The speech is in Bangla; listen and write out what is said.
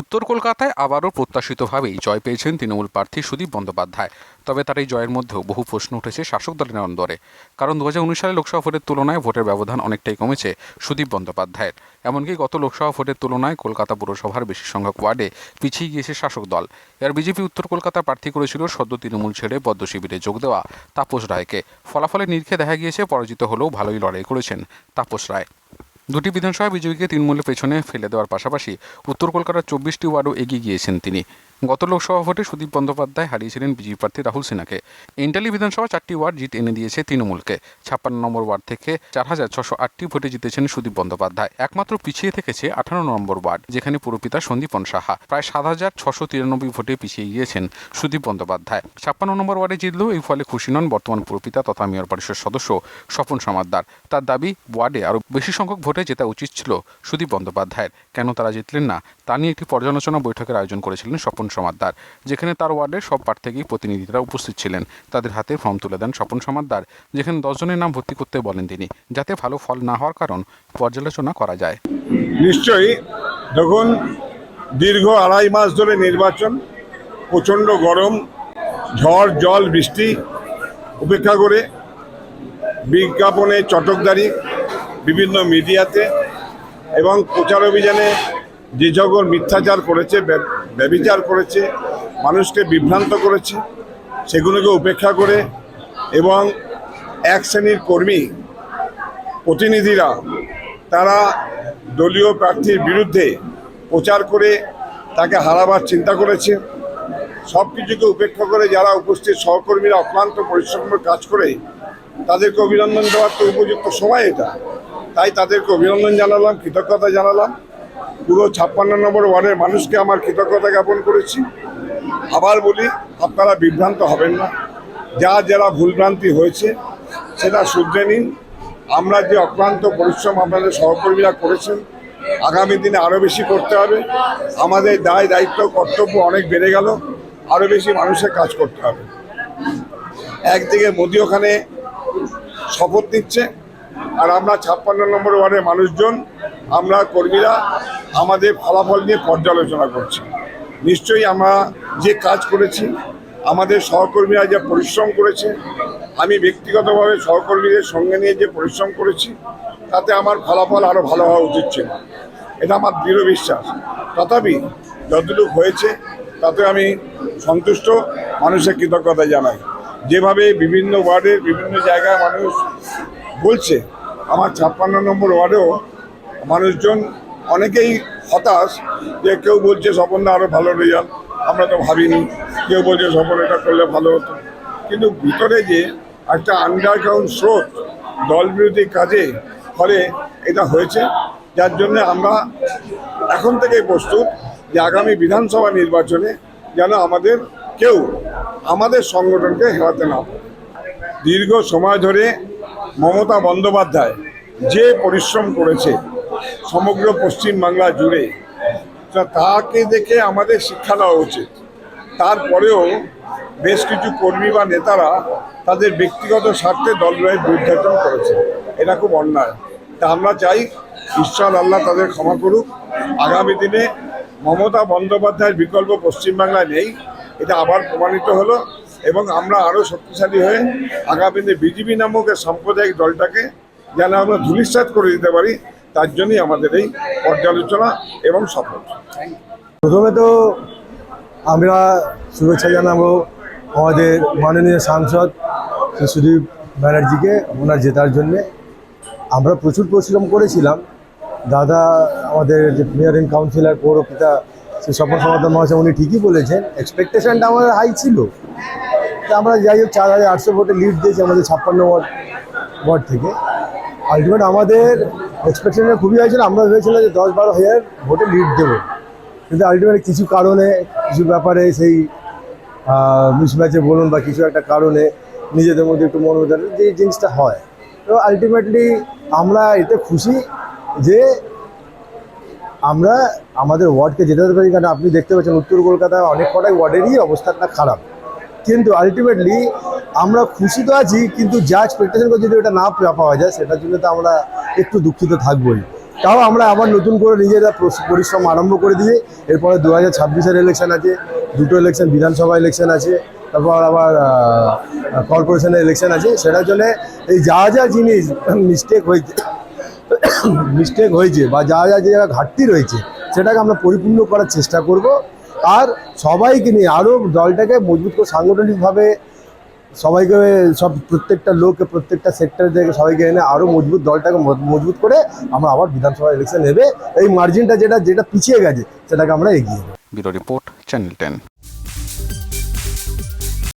উত্তর কলকাতায় আবারও প্রত্যাশিতভাবেই জয় পেয়েছেন তৃণমূল প্রার্থী সুদীপ বন্দ্যোপাধ্যায়। তবে তার এই জয়ের মধ্যেও বহু প্রশ্ন উঠেছে শাসক দলের অন্দরে। কারণ দু হাজার উনিশ সালে লোকসভা ভোটের তুলনায় ভোটের ব্যবধান অনেকটাই কমেছে সুদীপ বন্দ্যোপাধ্যায়ের। এমনকি গত লোকসভা ভোটের তুলনায় কলকাতা পুরসভার বেশি সংখ্যক ওয়ার্ডে পিছিয়ে গিয়েছে শাসক দল। এর বিজেপি উত্তর কলকাতা প্রার্থী করেছিল সদ্য তৃণমূল ছেড়ে পদ্ম শিবিরে যোগ দেওয়া তাপস রায়কে। ফলাফলে নিরিখে দেখা গিয়েছে, পরাজিত হলেও ভালোই লড়াই করেছেন তাপস রায়। দুটি বিধানসভা বিজেপিকে তৃণমূলের পেছনে ফেলে দেওয়ার পাশাপাশি উত্তর কলকাতার চব্বিশটি ওয়ার্ডও এগিয়ে গিয়েছেন তিনি। গত লোকসভা ভোটে সুদীপ বন্দ্যোপাধ্যায় হারিয়েছিলেন বিজেপি প্রার্থী রাহুল সিনহাকে। ইন্টালি বিধানসভা চারটি ওয়ার্ড জিত এনে দিয়েছে তৃণমূলকে। ছাপ্পান্ন নম্বর ওয়ার্ড থেকে চার হাজার ছশো আটটি ভোটে জিতেছেন সুদীপ বন্দ্যোপাধ্যায়। একমাত্র পিছিয়ে থেকেছে আঠারো নম্বর ওয়ার্ড, যেখানে পুরপিতা সন্দীপন সাহা। প্রায় সাত হাজার ছশো তিরানব্বই ভোটে পিছিয়ে গিয়েছেন সুদীপ বন্দ্যোপাধ্যায়। ছাপ্পান্ন নম্বর ওয়ার্ডে জিতলেও এই ফলে খুশি নন বর্তমান পুরপিতা তথা মেয়র পরিষদ সদস্য স্বপন সমাদ্দার। তার দাবি, ওয়ার্ডে আরও বেশি সংখ্যক ভোটে জেতা উচিত ছিল সুদীপ বন্দ্যোপাধ্যায়ের। কেন তারা জিতলেন না? তা নিয়ে একটি পর্যালোচনা বৈঠকের আয়োজন করেছিলেন স্বপন সমাদ্দার, যেখানে তার ওয়ার্ডের সব প্রার্থীকেই প্রতিনিধিরা উপস্থিত ছিলেন। তাদের হাতে ফর্ম তুলে দেন স্বপন সমাদ্দার, যেখানে দশজনের নাম ভর্তি করতে বলেন তিনি, যাতে ভালো ফল না হওয়ার কারণ পর্যালোচনা করা যায়। নিশ্চয়ই, দেখুন, দীর্ঘ আড়াই মাস ধরে নির্বাচন, প্রচণ্ড গরম, ঝড়, জল, বৃষ্টি, উপেক্ষা করে বিজ্ঞাপনে চটকদারি, বিভিন্ন মিডিয়াতে এবং প্রচার অভিযানে যে সকল মিথ্যাচার করেছে ব্য- ব্যভিচার করেছে, মানুষকে বিভ্রান্ত করেছে, সেগুলোকে উপেক্ষা করে এবং এক শ্রেণির কর্মী প্রতিনিধিরা তারা দলীয় প্রার্থীর বিরুদ্ধে প্রচার করে তাকে হারাবার চিন্তা করেছে। সব কিছুকে উপেক্ষা করে যারা উপস্থিত সহকর্মীরা অক্লান্ত পরিশ্রম কাজ করে, তাদেরকে অভিনন্দন দেওয়ার তো উপযুক্ত সময় এটা। তাই তাদেরকে অভিনন্দন জানালাম, কৃতজ্ঞতা জানালাম। পুরো ছাপ্পান্ন নম্বর ওয়ার্ডের মানুষকে আমার কৃতজ্ঞতা জ্ঞাপন করেছি। আবার বলি, আপনারা বিভ্রান্ত হবেন না। যা যারা ভুলভ্রান্তি হয়েছে, সেটা শুধরে নিন। আমরা যে অক্লান্ত পরিশ্রম আপনাদের সহকর্মীরা করেছেন, আগামী দিনে আরও বেশি করতে হবে। আমাদের দায়, দায়িত্ব, কর্তব্য অনেক বেড়ে গেল আরও বেশি মানুষের কাজ করতে হবে। একদিকে মোদি ওখানে শপথ নিচ্ছে, আর আমরা ছাপ্পান্ন নম্বর ওয়ার্ডের মানুষজন আমরা কর্মীরা আমাদের ফলাফল নিয়ে পর্যালোচনা করছি। নিশ্চয়ই আমরা যে কাজ করেছি, আমাদের সহকর্মীরা যে পরিশ্রম করেছে, আমি ব্যক্তিগতভাবে সহকর্মীদের সঙ্গে নিয়ে যে পরিশ্রম করেছি, তাতে আমার ফলাফল আরও ভালো হওয়া উচিত ছিল। এটা আমার দৃঢ় বিশ্বাস। তথাপি যতটুকু হয়েছে, তাতে আমি সন্তুষ্ট, মানুষের কৃতজ্ঞতা জানাই। যেভাবে বিভিন্ন ওয়ার্ডের বিভিন্ন জায়গায় মানুষ বলছে, আমার ছাপ্পান্ন নম্বর ওয়ার্ডেও মানুষজন অনেকেই হতাশ যে কেউ বলছে স্বপনদা আরও ভালো রেজাল্ট, আমরা তো ভাবিনি। কেউ বলছে স্বপন এটা করলে ভালো হতো। কিন্তু ভিতরে যে একটা আন্ডারগ্রাউন্ড স্রোত দল বিরোধী কাজে ফলে এটা হয়েছে, যার জন্য আমরা এখন থেকেই প্রস্তুত যে আগামী বিধানসভা নির্বাচনে যেন আমাদের কেউ আমাদের সংগঠনকে হেরাতে না দীর্ঘ সময় ধরে মমতা বন্দ্যোপাধ্যায় যে পরিশ্রম করেছে সমগ্র পশ্চিম বাংলা জুড়ে তাকে দেখে আমাদের শিক্ষা নেওয়া উচিত। তারপরেও বেশ কিছু কর্মী বা নেতারা তাদের ব্যক্তিগত স্বার্থে দলদ্রোহের বিরুদ্ধাচরণ করেছে। এটা খুব অন্যায়। তা আমরা চাই, ঈশ্বর আল্লাহ তাদের ক্ষমা করুক। আগামী দিনে মমতা বন্দ্যোপাধ্যায়ের বিকল্প পশ্চিমবাংলায় নেই, এটা আবার প্রমাণিত হলো এবং আমরা আরও শক্তিশালী হয়ে আগামী দিনে বিজেপি নামক সাম্প্রদায়িক দলটাকে যেন আমরা ধূলিসাৎ করে দিতে পারি তার জন্যই আমাদের এই পর্যালোচনা এবং সফল প্রথমে তো আমরা শুভেচ্ছা জানাব আমাদের মাননীয় সাংসদ শ্রী সুদীপ ব্যানার্জিকে ওনার জেতার জন্যে। আমরা প্রচুর পরিশ্রম করেছিলাম। দাদা, আমাদের যে মেয়র ইন কাউন্সিলর পৌরপিতা শ্রী স্বপন সমাধান মহাশয়, উনি ঠিকই বলেছেন এক্সপেকটেশনটা আমাদের হাই ছিল। আমরা যাই হোক, চার হাজার আটশো ভোটে লিড দিয়েছি আমাদের ছাপ্পান্ন ওয়ার্ড ওয়ার্ড থেকে। আলটিমেট আমাদের এক্সপেকটেশনটা খুবই হয়েছিল। আমরা ভেবেছিলাম যে দশ বারো হাজার ভোটে লিড দেবো। কিন্তু আলটিমেটলি কিছু কারণে, কিছু ব্যাপারে সেই মিসম্যাচে বলুন বা কিছু একটা কারণে নিজেদের মধ্যে একটু মনোবেদন যে জিনিসটা হয়। তো আলটিমেটলি আমরা এতে খুশি যে আমরা আমাদের ওয়ার্ডকে জেতাতে পারি কারণ আপনি দেখতে পাচ্ছেন উত্তর কলকাতায় অনেক কটাই ওয়ার্ডেরই অবস্থাটা খারাপ। কিন্তু আলটিমেটলি আমরা খুশি তো আছি, কিন্তু যা এক্সপেকটেশন করে যদি ওটা না পাওয়া যায়, সেটার জন্য তো আমরা একটু দুঃখিত থাকবোই। তাও আমরা আবার নতুন করে নিজেরা পরিশ্রম আরম্ভ করে দিয়ে এরপরে দু হাজার ছাব্বিশের ইলেকশন আছে, দুটো ইলেকশন বিধানসভা ইলেকশন আছে, তারপর আবার কর্পোরেশনের ইলেকশন আছে। সেটার জন্য এই যা যা জিনিস মিস্টেক হয়েছে মিস্টেক হয়েছে বা যা যা যে জায়গা ঘাটতি রয়েছে, সেটাকে আমরা পরিপূর্ণ করার চেষ্টা করব। আর সবাইকে নিয়ে আরও দলটাকে মজবুত করে সাংগঠনিকভাবে সবাইকে সব প্রত্যেকটা লোক প্রত্যেকটা সেক্টর থেকে সবাইকে এনে আরও মজবুত দলটাকে মজবুত করে আমরা আবার বিধানসভা ইলেকশন নেবে। এই মার্জিনটা যেটা যেটা পিছিয়ে গেছে, সেটাকে আমরা এগিয়ে নেব। Report channel ten